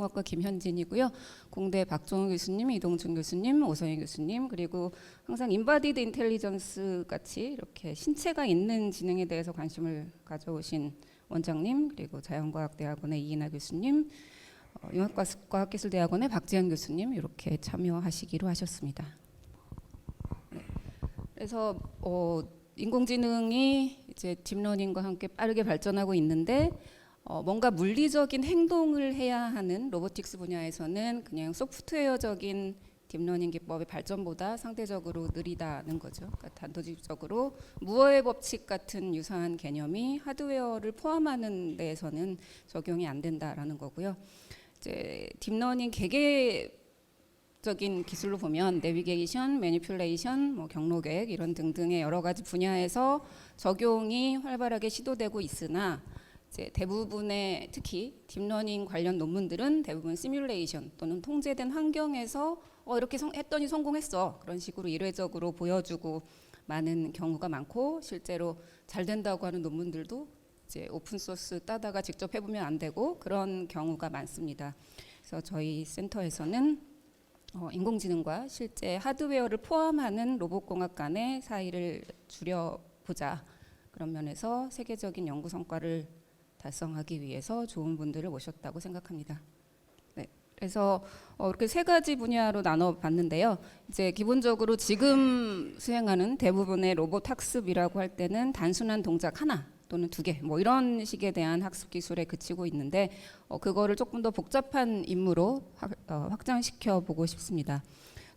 건축학과 김현진이고요. 공대 박종우 교수님, 이동준 교수님, 오성희 교수님 그리고 항상 인바디드 인텔리전스 같이 이렇게 신체가 있는 지능에 대해서 관심을 가져오신 원장님 그리고 자연과학대학원의 이인하 교수님, 어, 융합과학기술대학원의 박지현 교수님 이렇게 참여하시기로 하셨습니다. 네. 그래서 어, 인공지능이 이제 딥러닝과 함께 빠르게 발전하고 있는데 어, 뭔가 물리적인 행동을 해야 하는 로보틱스 분야에서는 그냥 소프트웨어적인 딥러닝 기법의 발전보다 상대적으로 느리다는 거죠. 그러니까 단도직적으로 무어의 법칙 같은 유사한 개념이 하드웨어를 포함하는 데에서는 적용이 안 된다라는 거고요. 이제 딥러닝 개개 적인 기술로 보면 내비게이션, 매니퓰레이션, 뭐 경로 계획 이런 등등의 여러 가지 분야에서 적용이 활발하게 시도되고 있으나 이제 대부분의 특히 딥러닝 관련 논문들은 대부분 시뮬레이션 또는 통제된 환경에서 어 이렇게 성, 했더니 성공했어 그런 식으로 일회적으로 보여주고 많은 경우가 많고 실제로 잘 된다고 하는 논문들도 이제 오픈 소스 따다가 직접 해보면 안 되고 그런 경우가 많습니다. 그래서 저희 센터에서는 어, 인공지능과 실제 하드웨어를 포함하는 로봇공학 간의 사이를 줄여보자 그런 면에서 세계적인 연구 성과를 달성하기 위해서 좋은 분들을 모셨다고 생각합니다. 네, 그래서 어, 이렇게 세 가지 분야로 나눠 봤는데요. 이제 기본적으로 지금 수행하는 대부분의 로봇 학습이라고 할 때는 단순한 동작 하나 또는 두 개, 뭐 이런 식에 대한 학습 기술에 그치고 있는데 어, 그거를 조금 더 복잡한 임무로 확, 어, 확장시켜 보고 싶습니다.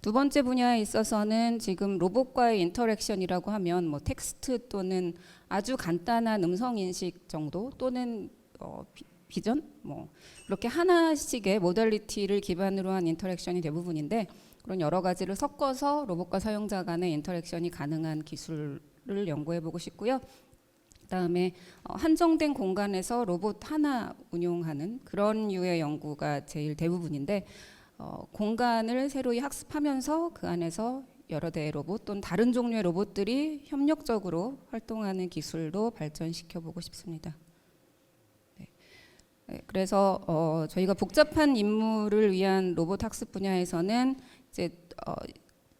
두 번째 분야에 있어서는 지금 로봇과의 인터랙션이라고 하면 뭐 텍스트 또는 아주 간단한 음성 인식 정도 또는 어, 비, 비전 뭐 그렇게 하나씩의 모델리티를 기반으로 한 인터랙션이 대부분인데 그런 여러 가지를 섞어서 로봇과 사용자 간의 인터랙션이 가능한 기술을 연구해 보고 싶고요. 그다음에 어, 한정된 공간에서 로봇 하나 운용하는 그런 유의 연구가 제일 대부분인데 어, 공간을 새로이 학습하면서 그 안에서 여러 대의 로봇 또는 다른 종류의 로봇들이 협력적으로 활동하는 기술도 발전시켜 보고 싶습니다. 네. 네, 그래서 어, 저희가 복잡한 임무를 위한 로봇 학습 분야에서는 이제 어,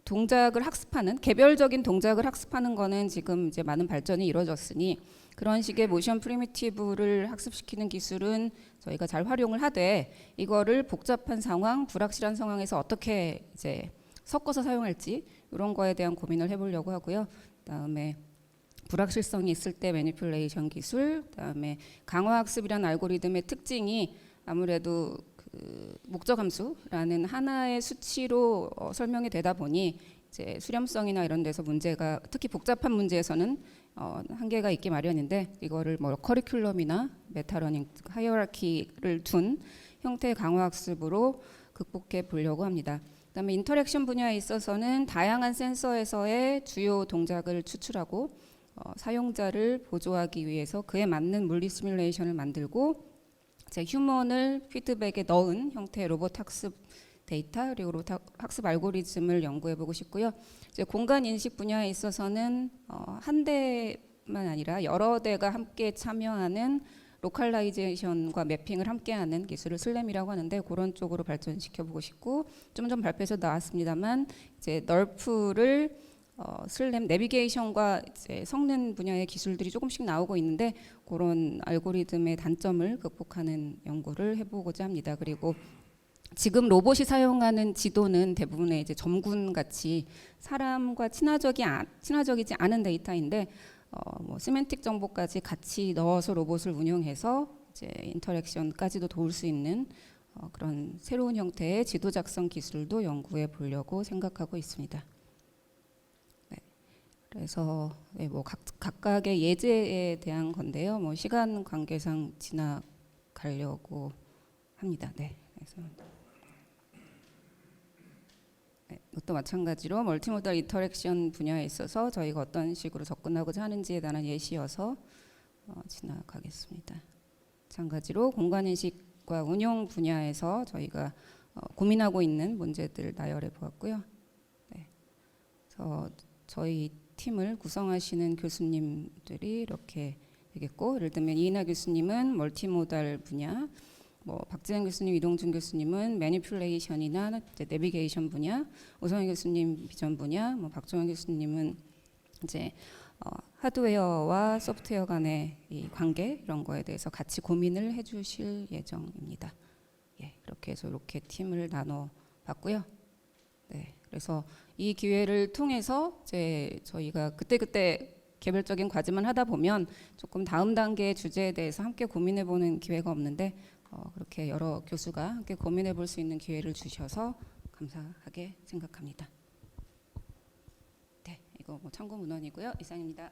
동작을 학습하는 개별적인 동작을 학습하는 거는 지금 이제 많은 발전이 이루어졌으니 그런 식의 모션 프리미티브를 학습시키는 기술은 저희가 잘 활용을 하되 이거를 복잡한 상황, 불확실한 상황에서 어떻게 이제 섞어서 사용할지 이런 거에 대한 고민을 해보려고 하고요. 그다음에 불확실성이 있을 때 매니플레이션 기술, 그다음에 강화 학습이라는 알고리즘의 특징이 아무래도 그 목적 함수라는 하나의 수치로 어, 설명이 되다 보니 이제 수렴성이나 이런 데서 문제가 특히 복잡한 문제에서는 어, 한계가 있기 마련인데 이거를 뭐 커리큘럼이나 메타러닝 하이어라키를 둔 형태의 강화 학습으로 극복해 보려고 합니다. 그다음에 인터랙션 분야에 있어서는 다양한 센서에서의 주요 동작을 추출하고 어, 사용자를 보조하기 위해서 그에 맞는 물리 시뮬레이션을 만들고 이 제 휴먼을 피드백에 넣은 형태의 로봇 학습 데이터 그리고 로봇 학습 알고리즘을 연구해 보고 싶고요. 이제 공간 인식 분야에 있어서는 어, 한 대만 아니라 여러 대가 함께 참여하는 로컬라이제이션과 매핑을 함께하는 기술을 슬램이라고 하는데 그런 쪽으로 발전시켜 보고 싶고 좀 전 발표에서 나왔습니다만 이제 널프를 어, 슬램 내비게이션과 이제 성능 분야의 기술들이 조금씩 나오고 있는데 그런 알고리즘의 단점을 극복하는 연구를 해보고자 합니다. 그리고 지금 로봇이 사용하는 지도는 대부분의 이제 점군 같이 사람과 친화적이 아, 친화적이지 않은 데이터인데 어, 뭐 시멘틱 정보까지 같이 넣어서 로봇을 운영해서 이제 인터랙션까지도 도울 수 있는 어, 그런 새로운 형태의 지도 작성 기술도 연구해 보려고 생각하고 있습니다. 네. 그래서 네, 뭐 각, 각각의 예제에 대한 건데요. 뭐 시간 관계상 지나가려고 합니다. 네. 그래서 네, 이것도 마찬가지로 멀티모달 인터랙션 분야에 있어서 저희가 어떤 식으로 접근하고자 하는지에 대한 예시여서 어, 지나가겠습니다. 마찬가지로 공간 인식과 운용 분야에서 저희가 어, 고민하고 있는 문제들 나열해 보았고요. 네. 그래서 저희 팀을 구성하시는 교수님들이 이렇게 되겠고 예를 들면 이인하 교수님은 멀티모달 분야 뭐 박지현 교수님, 이동준 교수님은 매니플레이션이나 이제 내비게이션 분야, 오성희 교수님 비전 분야, 뭐 박종현 교수님은 이제 어, 하드웨어와 소프트웨어 간의 이 관계 이런 거에 대해서 같이 고민을 해주실 예정입니다. 예, 이렇게 해서 이렇게 팀을 나눠 봤고요. 네, 그래서 이 기회를 통해서 이제 저희가 그때 그때 개별적인 과제만 하다 보면 조금 다음 단계 주제에 대해서 함께 고민해 보는 기회가 없는데 어, 그렇게 여러 교수가 함께 고민해 볼 수 있는 기회를 주셔서 감사하게 생각합니다. 네, 이거 뭐 참고 문헌이고요. 이상입니다.